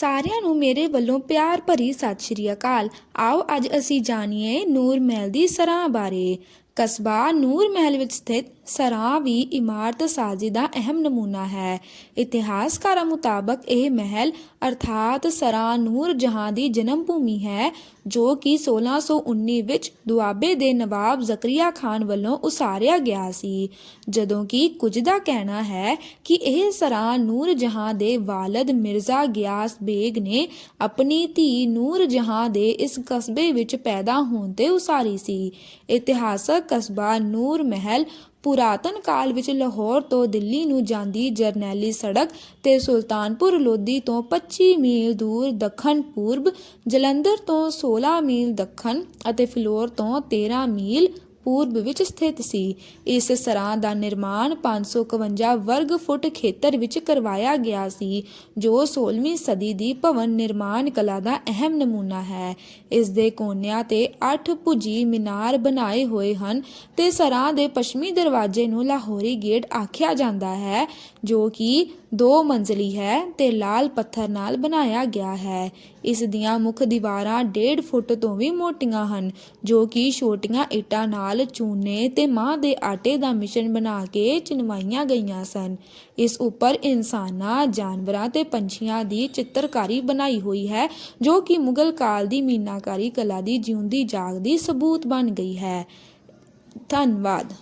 ਸਾਰਿਆਂ ਨੂੰ ਮੇਰੇ ਵੱਲੋਂ ਪਿਆਰ ਭਰੀ ਸਤਿ ਸ਼੍ਰੀ ਅਕਾਲ। ਆਓ ਅੱਜ ਅਸੀਂ ਜਾਣੀਏ ਨੂਰ ਮਹਿਲ ਦੀ ਸਰਾਂ ਬਾਰੇ। ਕਸਬਾ ਨੂਰ ਮਹਿਲ ਵਿੱਚ ਸਥਿਤ ਸਰਾਂ ਵੀ ਇਮਾਰਤ ਸਾਜ਼ੀ ਦਾ ਅਹਿਮ ਨਮੂਨਾ ਹੈ। ਇਤਿਹਾਸਕਾਰਾਂ ਮੁਤਾਬਕ ਇਹ ਮਹਿਲ ਅਰਥਾਤ ਸਰਾਂ ਨੂਰ ਜਹਾਂ ਦੀ ਜਨਮ ਭੂਮੀ ਹੈ। ਜੋ ਕਿ 1619 ਵਿੱਚ ਦੁਆਬੇ ਦੇ ਨਵਾਬ ਜ਼ਕਰੀਆ ਖਾਨ ਵੱਲੋਂ ਉਸਾਰਿਆ ਗਿਆ ਸੀ। ਜਦੋਂ ਕਿ ਕੁਝ ਦਾ ਕਹਿਣਾ ਹੈ ਕਿ ਇਹ ਸਰਾਂ ਨੂਰ ਜਹਾਂ ਦੇ ਵਾਲਦ ਮਿਰਜ਼ਾ ਗਿਆਸ ਬੇਗ ਨੇ ਆਪਣੀ ਧੀ ਨੂਰ ਜਹਾਂ ਦੇ ਇਸ ਕਸਬੇ ਵਿੱਚ ਪੈਦਾ ਹੋਣ ਤੇ ਉਸਾਰੀ ਸੀ। ਇਤਿਹਾਸਕ ਕਸਬਾ ਨੂਰ ਮਹਿਲ ਪੁਰਾਤਨ ਕਾਲ ਵਿੱਚ ਲਾਹੌਰ ਤੋਂ ਦਿੱਲੀ ਨੂੰ ਜਾਂਦੀ ਜਰਨੈਲੀ ਸੜਕ ਤੇ ਸੁਲਤਾਨਪੁਰ ਲੋਧੀ ਤੋਂ 25 ਮੀਲ ਦੂਰ ਦੱਖਣ ਪੂਰਬ ਜਲੰਧਰ ਤੋਂ 16 ਮੀਲ ਦੱਖਣ ਅਤੇ ਫਿਲੌਰ ਤੋਂ 13 ਮੀਲ ਪੂਰਬ ਵਿੱਚ ਸਥਿਤ ਸੀ। ਇਸ ਸਰਾਂ ਦਾ ਨਿਰਮਾਣ 551 ਵਰਗ ਫੁੱਟ ਖੇਤਰ ਵਿੱਚ ਕਰਵਾਇਆ ਗਿਆ ਸੀ, ਜੋ 16ਵੀਂ ਸਦੀ ਦੀ ਭਵਨ ਨਿਰਮਾਣ ਕਲਾ ਦਾ ਅਹਿਮ ਨਮੂਨਾ ਹੈ। ਇਸ ਦੇ ਕੋਨਿਆਂ ਤੇ 8 ਭੁਜੀ ਮੀਨਾਰ ਬਣਾਏ ਹੋਏ ਹਨ ਤੇ ਸਰਾਂ ਦੇ ਪੱਛਮੀ ਦਰਵਾਜ਼ੇ ਨੂੰ ਲਾਹੌਰੀ ਗੇਟ ਆਖਿਆ ਜਾਂਦਾ ਹੈ, ਜੋ ਕਿ ਦੋ ਮੰਜ਼ਲੀ ਹੈ ਤੇ ਲਾਲ ਪੱਥਰ ਨਾਲ ਬਣਾਇਆ ਗਿਆ ਹੈ। ਇਸ ਦੀਆਂ ਮੁੱਖ ਦੀਵਾਰਾਂ 1.5 ਫੁੱਟ ਤੋਂ ਵੀ ਮੋਟੀਆਂ ਹਨ, ਜੋ ਕਿ ਛੋਟੀਆਂ ਇੱਟਾਂ ਨਾਲ ਚੂਨੇ ਤੇ ਮਾਂ ਦੇ ਆਟੇ ਦਾ ਮਿਸ਼ਰਣ ਬਣਾ ਕੇ ਚਿਣਵਾਈਆਂ ਗਈਆਂ ਸਨ। ਇਸ ਉੱਪਰ ਇਨਸਾਨਾਂ, ਜਾਨਵਰਾਂ ਤੇ ਪੰਛੀਆਂ ਦੀ ਚਿੱਤਰਕਾਰੀ ਬਣਾਈ ਹੋਈ ਹੈ, ਜੋ ਕਿ ਮੁਗਲ ਕਾਲ ਦੀ ਮੀਨਾਕਾਰੀ ਕਲਾ ਦੀ ਜਿਉਂਦੀ ਜਾਗਦੀ ਸਬੂਤ ਬਣ ਗਈ ਹੈ। ਧੰਨਵਾਦ।